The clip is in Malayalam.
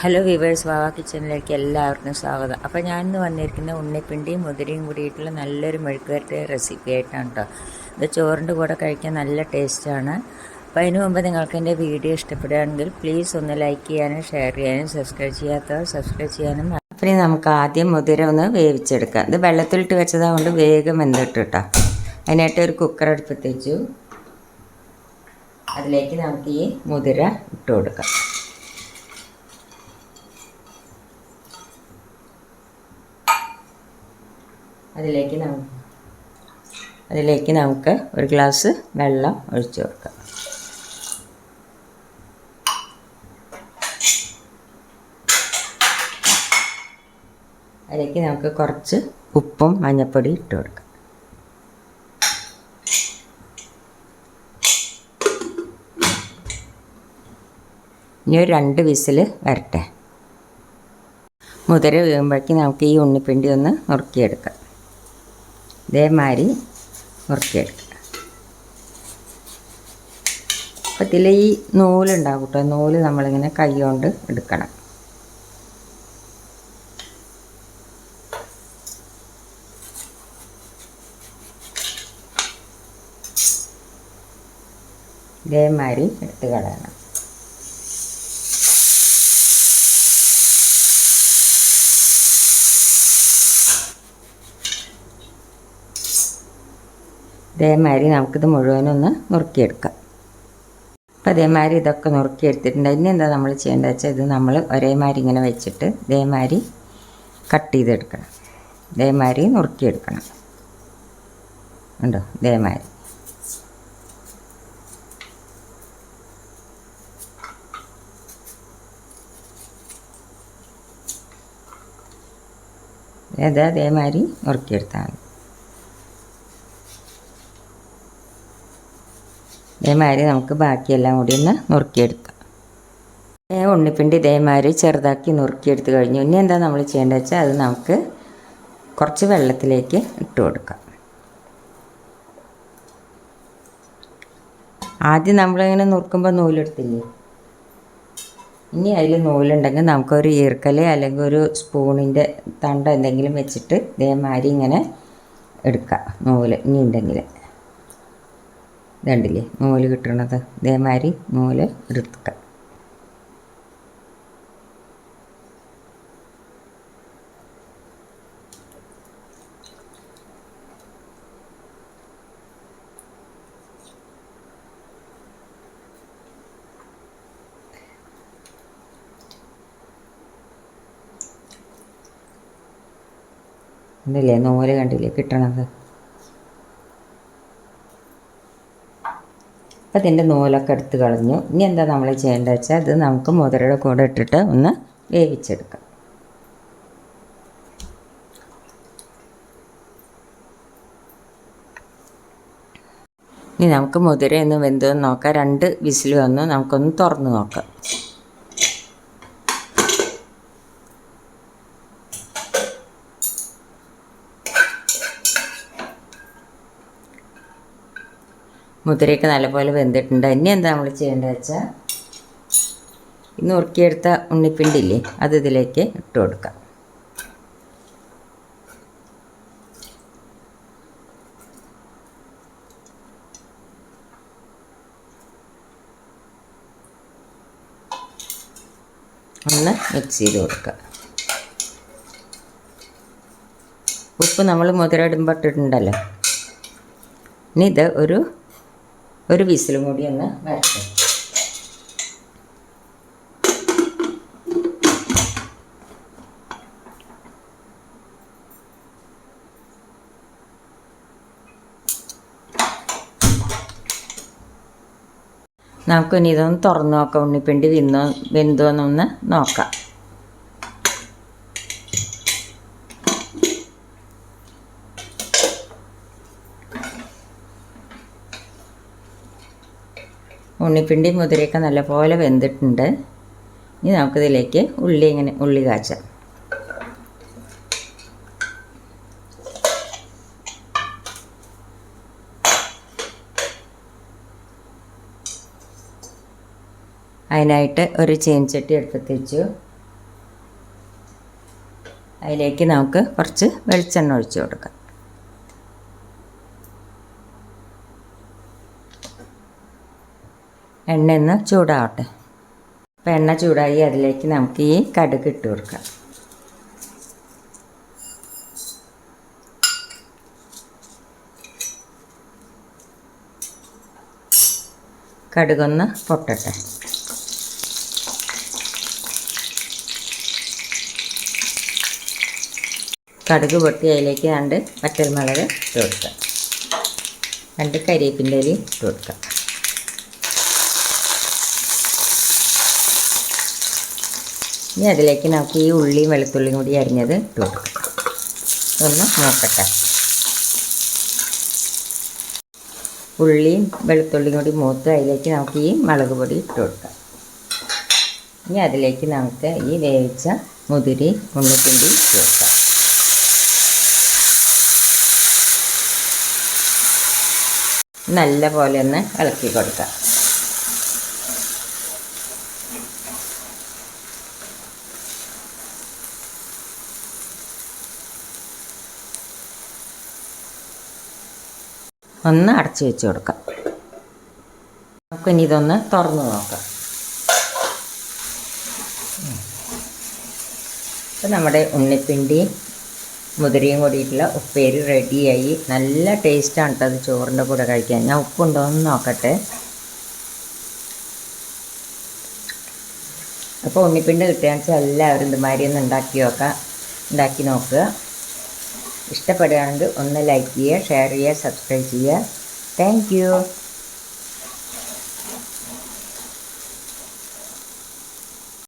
ഹലോ വിവേഴ്സ് വാവ കിച്ചണിലേക്ക് എല്ലാവർക്കും സ്വാഗതം. അപ്പോൾ ഞാൻ ഇന്ന് വന്നിരിക്കുന്ന ഉണ്ണിപ്പിണ്ടിയും മുതിരയും കൂടിയിട്ടുള്ള നല്ലൊരു മെഴുക്കുവരട്ടി റെസിപ്പി ആയിട്ടാണ് കേട്ടോ ഇത് ചോറിന്റെ കൂടെ കഴിക്കാൻ നല്ല ടേസ്റ്റാണ് അപ്പോൾ അതിന് മുമ്പ് നിങ്ങൾക്ക് എന്റെ വീഡിയോ ഇഷ്ടപ്പെടുകയാണെങ്കിൽ പ്ലീസ് ഒന്ന് ലൈക്ക് ചെയ്യാനും ഷെയർ ചെയ്യാനും സബ്സ്ക്രൈബ് ചെയ്യാത്തവർ സബ്സ്ക്രൈബ് ചെയ്യാനും അപ്പം നമുക്ക് ആദ്യം മുതിര ഒന്ന് വേവിച്ചെടുക്കാം. ഇത് വെള്ളത്തിലിട്ട് വെച്ചതാകൊണ്ട് വേഗം വെന്തിട്ട് കേട്ടോ അതിനായിട്ട് ഒരു കുക്കർ അടുപ്പത്ത് അതിലേക്ക് നമുക്ക് ഈ മുതിര ഇട്ട് കൊടുക്കാം. അതിലേക്ക് നമുക്ക് അതിലേക്ക് നമുക്ക് ഒരു ഗ്ലാസ് വെള്ളം ഒഴിച്ചു കൊടുക്കാം. അതിലേക്ക് നമുക്ക് കുറച്ച് ഉപ്പും മഞ്ഞൾപ്പൊടി ഇട്ട് കൊടുക്കാം. ഇനി ഒരു രണ്ട് വിസിൽ വരട്ടെ. മുതിര വീഴുമ്പോഴേക്കും നമുക്ക് ഈ ഉണ്ണിപ്പിണ്ടി ഒന്ന് നുറുക്കിയെടുക്കാം. ഇതേമാതിരി നുറുക്കിയെടുക്കുക അപ്പോൾ ഇതിൽ ഈ നൂലുണ്ടാവും കേട്ടോ. നൂൽ നമ്മളിങ്ങനെ കൈ കൊണ്ട് എടുക്കണം. ഇതേമാതിരി എടുത്ത് കളയണം. ഇതേമാതിരി നമുക്കിത് മുഴുവനൊന്ന് നുറുക്കിയെടുക്കാം. അപ്പോൾ അതേമാതിരി ഇതൊക്കെ നുറുക്കിയെടുത്തിട്ടുണ്ട്. ഇനി എന്താ നമ്മൾ ചെയ്യേണ്ടത് വെച്ചാൽ ഇത് നമ്മൾ ഒരേമാതിരി ഇങ്ങനെ വെച്ചിട്ട് ഇതേമാതിരി കട്ട് ചെയ്തെടുക്കണം. ഇതേമാതിരി നുറുക്കിയെടുക്കണം. ഉണ്ടോ ഇതേമാതിരി. ഇത് അതേമാതിരി നുറുക്കിയെടുത്താൽ മതി. ഇതേമാതിരി നമുക്ക് ബാക്കിയെല്ലാം കൂടി ഒന്ന് നുറുക്കിയെടുക്കാം. ഉണ്ണിപ്പിണ്ടി ഇതേമാതിരി ചെറുതാക്കി നുറുക്കിയെടുത്ത് കഴിഞ്ഞു. ഇനി എന്താ നമ്മൾ ചെയ്യേണ്ടത് വെച്ചാൽ അത് നമുക്ക് കുറച്ച് വെള്ളത്തിലേക്ക് ഇട്ട് കൊടുക്കാം. ആദ്യം നമ്മളിങ്ങനെ നുറുക്കുമ്പോൾ നൂലെടുത്തില്ലേ? ഇനി അതിൽ നൂലുണ്ടെങ്കിൽ നമുക്കൊരു ഈർക്കൽ അല്ലെങ്കിൽ ഒരു സ്പൂണിന്റെ തണ്ട എന്തെങ്കിലും വെച്ചിട്ട് ഇതേമാതിരി ഇങ്ങനെ എടുക്കാം നൂൽ. ഇനി ഉണ്ടെങ്കിൽ. ഇതുണ്ടില്ലേ നൂൽ കിട്ടണത്. ഇതേമാതിരി നൂൽ എടുക്കുക ഉണ്ടല്ലേ നൂൽ കണ്ടില്ലേ? കിട്ടണത്. അപ്പോൾ ഇതിന്റെ നൂലൊക്കെ എടുത്ത് കളഞ്ഞു. ഇനി എന്താ നമ്മൾ ചെയ്യേണ്ടത് വെച്ചാൽ അത് നമുക്ക് മുതിരയുടെ കൂടെ ഇട്ടിട്ട് ഒന്ന് വേവിച്ചെടുക്കാം. ഇനി നമുക്ക് മുതിര ഒന്ന് വെന്തോന്ന് നോക്കാം. രണ്ട് വിസിൽ വന്നു. നമുക്കൊന്ന് തുറന്ന് നോക്കാം. മുതിരയൊക്കെ നല്ലപോലെ വെന്തിട്ടുണ്ട്. ഇനി എന്താ നമ്മൾ ചെയ്യേണ്ടത് വെച്ചാൽ ഇന്ന് ഉറുക്കിയെടുത്ത ഉണ്ണിപ്പിണ്ടില്ലേ അത് ഇതിലേക്ക് ഇട്ട് കൊടുക്കാം. ഒന്ന് മിക്സ് ചെയ്ത് കൊടുക്കുക. ഉപ്പ് നമ്മൾ മുതിര ഇടുമ്പോൾ ഇട്ടിട്ടുണ്ടല്ലോ. ഇനി ഇത് ഒരു ഒരു വിസിലും കൂടി ഒന്ന് വരട്ടെ. നമുക്കിനി ഇതൊന്ന് തുറന്ന് നോക്കാം. ഉണ്ണിപ്പിണ്ടി വിന്നോ വെന്തോന്നൊന്ന് നോക്കാം. ഉണ്ണിപ്പിണ്ടി മുതിരയൊക്കെ നല്ലപോലെ വെന്തിട്ടുണ്ട്. ഇനി നമുക്കിതിലേക്ക് ഉള്ളി ഇങ്ങനെ ഉള്ളി കാച്ചാം. അതിനായിട്ട് ഒരു ചീൻചട്ടി എടുത്ത് വെച്ചു. അതിലേക്ക് നമുക്ക് കുറച്ച് വെളിച്ചെണ്ണ ഒഴിച്ചു കൊടുക്കാം. എണ്ണ ഒന്ന് ചൂടാവട്ടെ. അപ്പോൾ എണ്ണ ചൂടായി അതിലേക്ക് നമുക്ക് ഈ കടുക് ഇട്ട് കൊടുക്കാം. കടുകൊന്ന് പൊട്ടട്ടെ. കടുക് പൊട്ടി അതിലേക്ക് രണ്ട് വറ്റൽമുളക് ഇട്ട് കൊടുക്കാം. രണ്ട് കരിയേപ്പിന്റെ ഇട്ട് കൊടുക്കാം. ഇനി അതിലേക്ക് നമുക്ക് ഈ ഉള്ളിയും വെളുത്തുള്ളിയും കൂടി അരിഞ്ഞത് ഇട്ടു ഒന്ന് നോക്കട്ടെ. ഉള്ളിയും വെളുത്തുള്ളിയും കൂടി മൂത്ത് അതിലേക്ക് നമുക്ക് ഈ മുളക് പൊടി ഇട്ട് കൊടുക്കാം. ഇനി അതിലേക്ക് നമുക്ക് ഈ വേവിച്ച മുതിരി ഉണ്ണിപ്പിണ്ടി ഇട്ട് കൊടുക്കാം. നല്ല പോലെ ഒന്ന് ഇളക്കി കൊടുക്കാം. ഒന്ന് അടച്ചു വെച്ച് കൊടുക്കാം. നമുക്കിനി ഇതൊന്ന് തുറന്ന് നോക്കാം. അപ്പോൾ നമ്മുടെ ഉണ്ണിപ്പിണ്ടി മുതിരയും കൂടിയിട്ടുള്ള ഉപ്പേരി റെഡിയായി. നല്ല ടേസ്റ്റാണ് കേട്ടോ അത് ചോറിന്റെ കൂടെ കഴിക്കാൻ. ഞാൻ ഉപ്പുണ്ടോ എന്ന് നോക്കട്ടെ. അപ്പോൾ ഉണ്ണിപ്പിണ്ടി കിട്ടുകയാണെന്ന് വെച്ചാൽ എല്ലാവരും ഇതുമാതിരി ഒന്ന് ഉണ്ടാക്കി നോക്കാം. ഉണ്ടാക്കി നോക്കുക. ഇഷ്ടപ്പെടുകയാണെങ്കിൽ ഒന്ന് ലൈക്ക് ചെയ്യുക ഷെയർ ചെയ്യുക സബ്സ്ക്രൈബ് ചെയ്യുക. താങ്ക്